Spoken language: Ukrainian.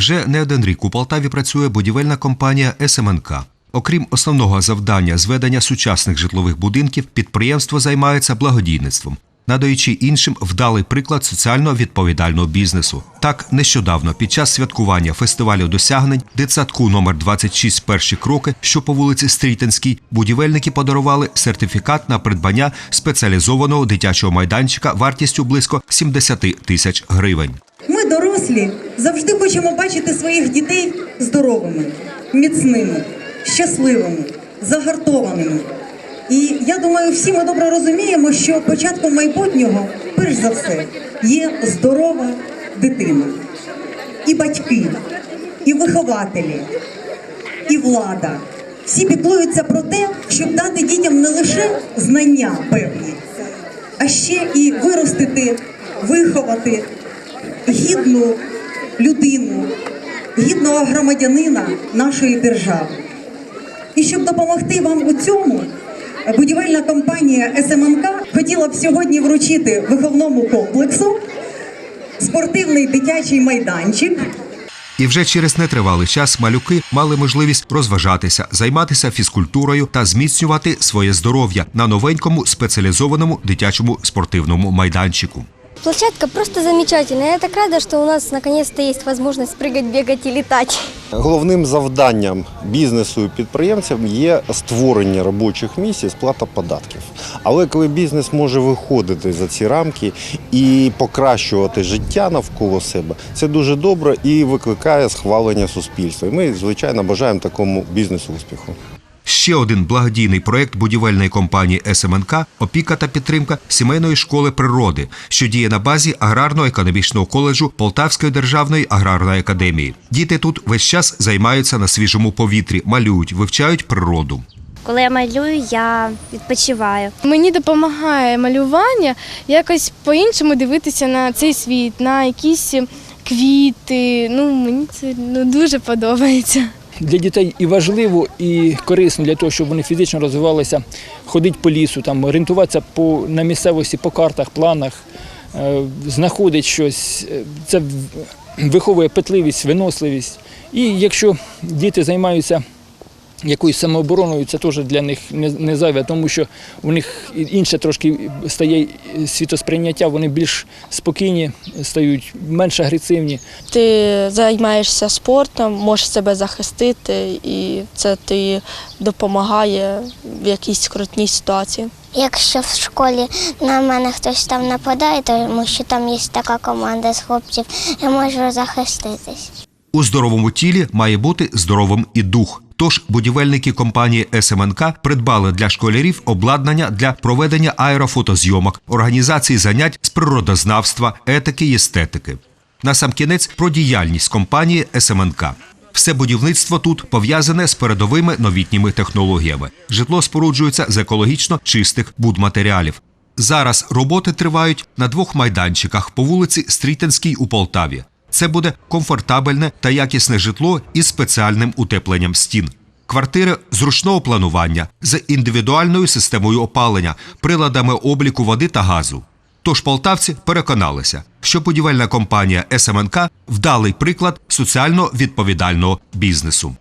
Вже не один рік у Полтаві працює будівельна компанія СМНК. Окрім основного завдання зведення сучасних житлових будинків, підприємство займається благодійництвом, надаючи іншим вдалий приклад соціально відповідального бізнесу. Так, нещодавно під час святкування фестивалю досягнень дитсадку номер 26 перші кроки, що по вулиці Стрітинській, будівельники подарували сертифікат на придбання спеціалізованого дитячого майданчика вартістю близько 70 тисяч гривень. Дорослі, завжди хочемо бачити своїх дітей здоровими, міцними, щасливими, загартованими. І я думаю, всі ми добре розуміємо, що початком майбутнього, перш за все, є здорова дитина. І батьки, і вихователі, і влада. Всі піклуються про те, щоб дати дітям не лише знання певні, а ще і виростити, виховати гідну людину, гідного громадянина нашої держави. І щоб допомогти вам у цьому, будівельна компанія СМНК хотіла б сьогодні вручити виховному комплексу спортивний дитячий майданчик І вже через нетривалий час малюки мали можливість розважатися, займатися фізкультурою та зміцнювати своє здоров'я на новенькому спеціалізованому дитячому спортивному майданчику. Площадка просто замечательная. Я так рада, что у нас наконец-то есть возможность прыгать, бегать и летать. Головним завданням бізнесу і підприємцям є створення робочих місць і сплата податків. Але коли бізнес може виходити за ці рамки і покращувати життя навколо себе, це дуже добре і викликає схвалення суспільства. І ми, звичайно, бажаємо такому бізнесу успіху. Ще один благодійний проект будівельної компанії СМНК опіка та підтримка сімейної школи природи, що діє на базі аграрно-економічного коледжу Полтавської державної аграрної академії. Діти тут весь час займаються на свіжому повітрі, малюють, вивчають природу. Коли я малюю, я відпочиваю. Мені допомагає малювання якось по-іншому дивитися на цей світ, на якісь квіти. Ну, мені це ну, дуже подобається. Для дітей і важливо, і корисно для того, щоб вони фізично розвивалися, ходити по лісу, там, орієнтуватися по, на місцевості, по картах, планах, е, знаходити щось. Це виховує петливість, виносливість. І якщо діти займаються якоюсь самообороною, це теж для них не, не зайве, тому що у них інше трошки стає світосприйняття, вони більш спокійні стають, менш агресивні. ти займаєшся спортом, можеш себе захистити, і це ти допомагає в якійсь скрутній ситуації. Якщо в школі на мене хтось там нападає, тому що там є така команда з хлопців, я можу захиститись. У здоровому тілі має бути здоровим і дух. Тож будівельники компанії СМНК придбали для школярів обладнання для проведення аерофотозйомок, організації занять з природознавства, етики й естетики. Насамкінець про діяльність компанії СМНК. Все будівництво тут пов'язане з передовими новітніми технологіями. Житло споруджується з екологічно чистих будматеріалів. Зараз роботи тривають на двох майданчиках по вулиці Стрітинській у Полтаві. Це буде комфортабельне та якісне житло із спеціальним утепленням стін. Квартири зручного планування з індивідуальною системою опалення, приладами обліку води та газу. Тож полтавці переконалися, що будівельна компанія СМНК вдалий приклад соціально відповідального бізнесу.